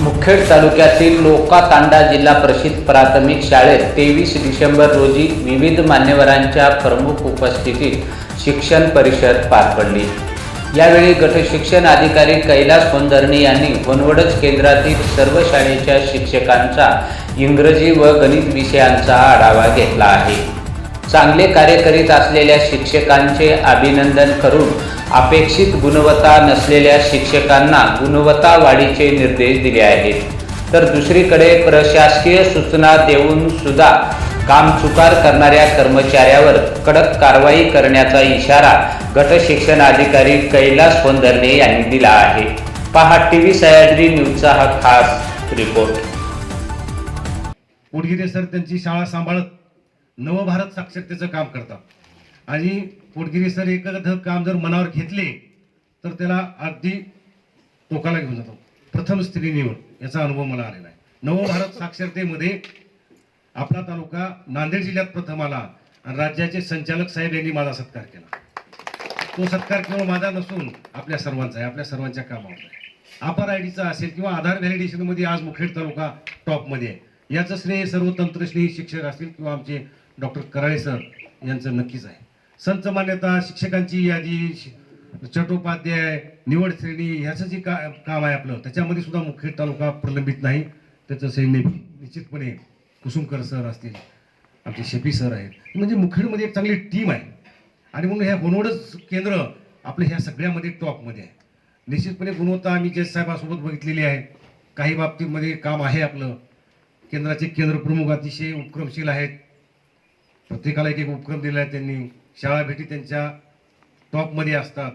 मुखेड तालुक्यातील लोकातांडा जिल्हा प्रसिद्ध प्राथमिक शाळेत तेवीस डिसेंबर रोजी विविध मान्यवरांच्या प्रमुख उपस्थितीत शिक्षण परिषद पार पडली. यावेळी गटशिक्षण अधिकारी कैलास कोंदर्णे यांनी वनवडज केंद्रातील सर्व शाळेच्या शिक्षकांचा इंग्रजी व गणित विषयांचा आढावा घेतला आहे. चांगले कार्य करीत असलेल्या शिक्षकांचे अभिनंदन करून अपेक्षित गुणवत्ता नसलेल्या शिक्षकांना गुणवत्ता वाढीचे निर्देश दिले आहेत. तर दुसरीकडे प्रशासकीय सूचना देऊन सुद्धा कामचुकार करणाऱ्या कर्मचाऱ्यावर कडक कारवाई करण्याचा इशारा गट शिक्षण अधिकारी कैलास कोंदर्णे यांनी दिला आहे. पहा टीव्ही सह्याद्री न्यूजचा हा खास रिपोर्ट. पोटगिरे सर त्यांची शाळा सांभाळत नवभारत साक्षरतेचं काम करतात. आणि पोटगिरे सर एखादं काम जर मनावर घेतले तर त्याला अगदी टोकाला घेऊन जातो. प्रथम स्त्री निवड याचा अनुभव मला आलेला आहे. नवभारत साक्षरतेमध्ये आपला तालुका नांदेड जिल्ह्यात प्रथम आला आणि राज्याचे संचालक साहेब यांनी माझा सत्कार केला. तो सत्कार केवळ माझा नसून आपल्या सर्वांचा आहे आपल्या सर्वांच्या कामावर आहे. अपार आय डीचा असेल किंवा आधार व्हॅलिडेशनमध्ये आज मुखेड तालुका टॉपमध्ये आहे. याचं श्रेय सर्व तंत्रश्रेयी शिक्षक असतील किंवा आमचे डॉक्टर कराळे सर यांचं नक्कीच आहे. संच मान्यता शिक्षकांची यादी चटोपाध्याय निवड श्रेणी ह्याचं जे का काम आहे आपलं त्याच्यामध्ये सुद्धा मुखेड तालुका प्रलंबित नाही. त्याचं सैन्य निश्चितपणे कुसुमकर सर असतील आमचे शेपी सर आहेत. म्हणजे मुखेडमध्ये एक चांगली टीम आहे. आणि म्हणून ह्या गुणवडच केंद्र आपलं ह्या सगळ्यामध्ये टॉपमध्ये आहे. निश्चितपणे गुणवत्ता आम्ही जज साहेबासोबत बघितलेली आहे काही बाबतीमध्ये काम आहे आपलं. केंद्राचे केंद्र प्रमुख अतिशय उपक्रमशील आहेत. प्रत्येकाला एक एक उपक्रम दिला आहे त्यांनी. शाळा भेटी त्यांच्या टॉपमध्ये असतात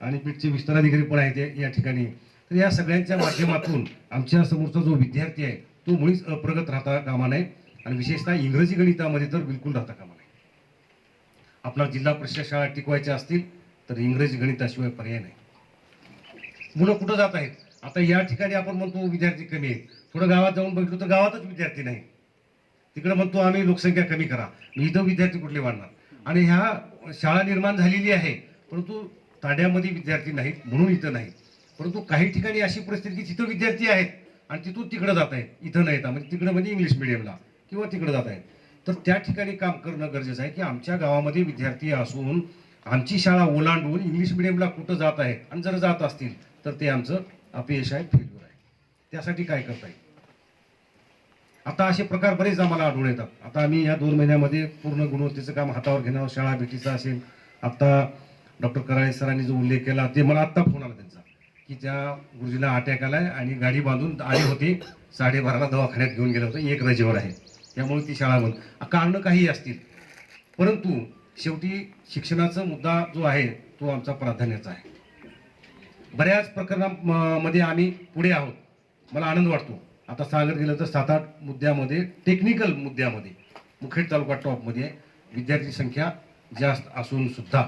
आणि पीठचे विस्ताराधिकारी पण आहेत या- या ठिकाणी. तर या सगळ्यांच्या माध्यमातून आमच्या समोरचा जो विद्यार्थी आहे तो मुळीच अप्रगत राहता कामा नये आणि विशेषतः इंग्रजी गणितामध्ये तर बिलकुल राहता कामा नये. आपला जिल्हा परिषद शाळा टिकवायच्या असतील तर इंग्रजी गणिताशिवाय पर्याय नाही. मुलं कुठं जात आहेत? आता या ठिकाणी आपण म्हणतो विद्यार्थी कमी आहेत. थोडं गावात जाऊन बघितलं तर गावातच विद्यार्थी नाही. तिकडे म्हणतो आम्ही लोकसंख्या कमी करा. मी इथं विद्यार्थी कुठले वाढणार? आणि ह्या शाळा निर्माण झालेली आहे परंतु ताड्यामध्ये विद्यार्थी नाहीत म्हणून इथं नाही परंतु काही ठिकाणी अशी परिस्थिती की तिथं विद्यार्थी आहेत आणि तिथून तिकडं जात आहेत इथं नाही येतात म्हणजे तिकडं म्हणजे इंग्लिश मिडियमला किंवा तिकडं जात आहेत. तर त्या ठिकाणी काम करणं गरजेचं आहे की आमच्या गावामध्ये विद्यार्थी असून आमची शाळा ओलांडून इंग्लिश मिडियमला कुठं जात आहेत आणि जर जात असतील तर ते आमचं अपयश आहे फेल्युअर आहे. त्यासाठी काय करता येईल? आता असे प्रकार बरेच आम्हाला आढळून येतात. आता आम्ही या दोन महिन्यामध्ये पूर्ण गुणवत्तेचं काम हातावर घेणार शाळा भेटीचं असेल आता डॉक्टर कराळे सरांनी जो उल्लेख केला ते मला आत्ता फोन आला त्यांचा की त्या गुरुजीला अटॅक आलाय आणि गाडी बांधून आले होते साडेबाराला दवाखान्यात घेऊन गेलं होतं एक रजेवर आहे. त्यामुळे ती शाळा बंद. कारणं काही असतील. परंतु शेवटी शिक्षणाचा मुद्दा जो आहे तो आमचा प्राधान्याचा आहे. बऱ्याच प्रकरणामध्ये आम्ही पुढे आहोत. मला आनंद वाटतो. आता सांगत गेलं तर सात आठ मुद्द्यामध्ये टेक्निकल मुद्द्यामध्ये मुखेड तालुका टॉपमध्ये विद्यार्थी संख्या जास्त असून सुद्धा.